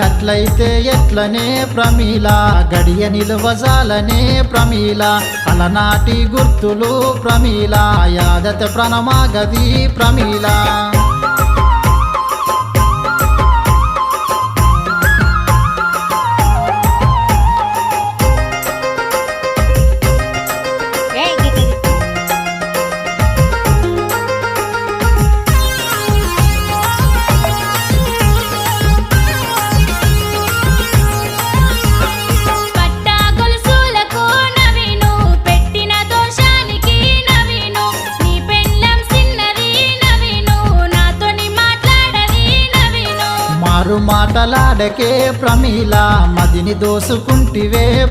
గట్లయితే ఎట్లనే ప్రమీల? గడియ నిలువజాలనే ప్రమీల. అలనాటి గుర్తులు ప్రమీల. యాదత ప్రణమాగది ప్రమీలా. మారు మాటలాడకే ప్రమీల మదిని దోసుకుంటివే